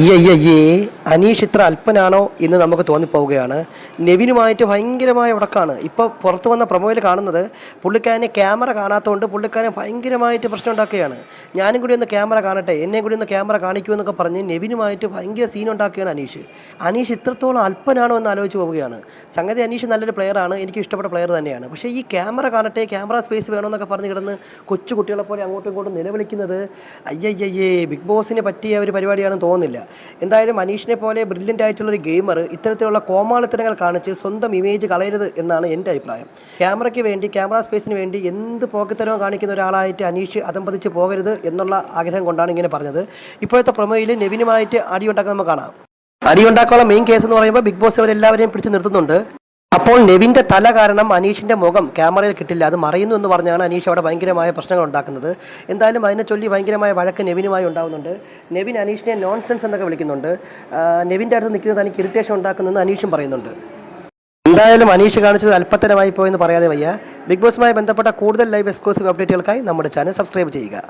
അയ്യയ്യേ. അനീഷ് ഇത്ര അല്പനാണോ എന്ന് നമുക്ക് തോന്നിപ്പോവുകയാണ്. നെവിനുമായിട്ട് ഭയങ്കരമായ ഉടക്കാണ്. ഇപ്പോൾ പുറത്തു വന്ന പ്രൊമോയിൽ കാണുന്നത് പുള്ളിക്കാരനെ ക്യാമറ കാണാത്തതുകൊണ്ട് പുള്ളിക്കാരൻ ഭയങ്കരമായിട്ട് പ്രശ്നം ഉണ്ടാക്കുകയാണ് ഞാനും കൂടി ഒന്ന് ക്യാമറ കാണട്ടെ എന്നെ കൂടി ഒന്ന് ക്യാമറ കാണിക്കൂ എന്നൊക്കെ പറഞ്ഞ് നെവിനുമായിട്ട് ഭയങ്കര സീൻ ഉണ്ടാക്കുകയാണ് അനീഷ്. അനീഷ് ഇത്രത്തോളം അല്പനാണോ എന്ന് ആലോചിച്ച് പോവുകയാണ്. സംഗതി അനീഷ് നല്ലൊരു പ്ലെയറാണ് എനിക്ക് ഇഷ്ടപ്പെട്ട പ്ലെയർ തന്നെയാണ്. പക്ഷേ ഈ ക്യാമറ കാണട്ടെ ക്യാമറ സ്പേസ് വേണമെന്നൊക്കെ പറഞ്ഞ് കിടന്ന് കൊച്ചു കുട്ടികളെ പോലെ അങ്ങോട്ടും ഇങ്ങോട്ടും നിലവിളിക്കുന്നത് അയ്യയ്യേ ബിഗ് ബോസിനെ പറ്റിയ ഒരു പരിപാടിയാണെന്ന് തോന്നുന്നില്ല. എന്തായാലും അനീഷിനെ പോലെ ബ്രില്യന്റ് ആയിട്ടുള്ള ഒരു ഗെയിമർ ഇത്തരത്തിലുള്ള കോമാളിത്തരങ്ങൾ കാണിച്ച് സ്വന്തം ഇമേജ് കളയരുത് എന്നാണ് എന്റെ അഭിപ്രായം. ക്യാമറയ്ക്ക് വേണ്ടി ക്യാമറ സ്പേസിന് വേണ്ടി എന്ത് പോക്കത്തരവും കാണിക്കുന്ന ഒരാളായിട്ട് അനീഷ് അതമ്പതിച്ച് പോകരുത് എന്നുള്ള ആഗ്രഹം കൊണ്ടാണ് ഇങ്ങനെ പറഞ്ഞത്. ഇപ്പോഴത്തെ പ്രൊമോയിൽ നെവിനുമായിട്ട് അടിയുണ്ടാക്കാൻ നമുക്ക് കാണാം. അടിയുണ്ടാക്കാനുള്ള മെയിൻ കേസ് എന്ന് പറയുമ്പോൾ ബിഗ് ബോസ് അവരെല്ലാവരെയും പിടിച്ചു നിർത്തുന്നുണ്ട്. അപ്പോൾ നെവിന്റെ തല കാരണം അനീഷിന്റെ മുഖം ക്യാമറയിൽ കിട്ടില്ല. അത് മറയുന്നു എന്ന് പറഞ്ഞാണ് അനീഷ് അവിടെ ഭയങ്കരമായ പ്രശ്നങ്ങൾ ഉണ്ടാക്കുന്നത്. എന്തായാലും അതിനെ ചൊല്ലി ഭയങ്കരമായ വഴക്ക് നെവിനുമായി ഉണ്ടാകുന്നുണ്ട് നെവിൻ അനീഷിനെ നോൺസെൻസ് എന്നൊക്കെ വിളിക്കുന്നുണ്ട്. നെവിന്റെ അടുത്ത് നിൽക്കുന്നത് തനിക്ക് ഇറിറ്റേഷൻ ഉണ്ടാക്കുന്നെന്ന് അനീഷും പറയുന്നുണ്ട്. എന്തായാലും അനീഷ് കാണിച്ചത് അല്പത്തരമായി പോയെന്ന് പറയാതെ വയ്യ. ബിഗ് ബോസുമായി ബന്ധപ്പെട്ട കൂടുതൽ ലൈവ് എക്സ്ക്ലൂസീവ് അപ്ഡേറ്റുകൾക്കായി നമ്മുടെ ചാനൽ സബ്സ്ക്രൈബ് ചെയ്യുക.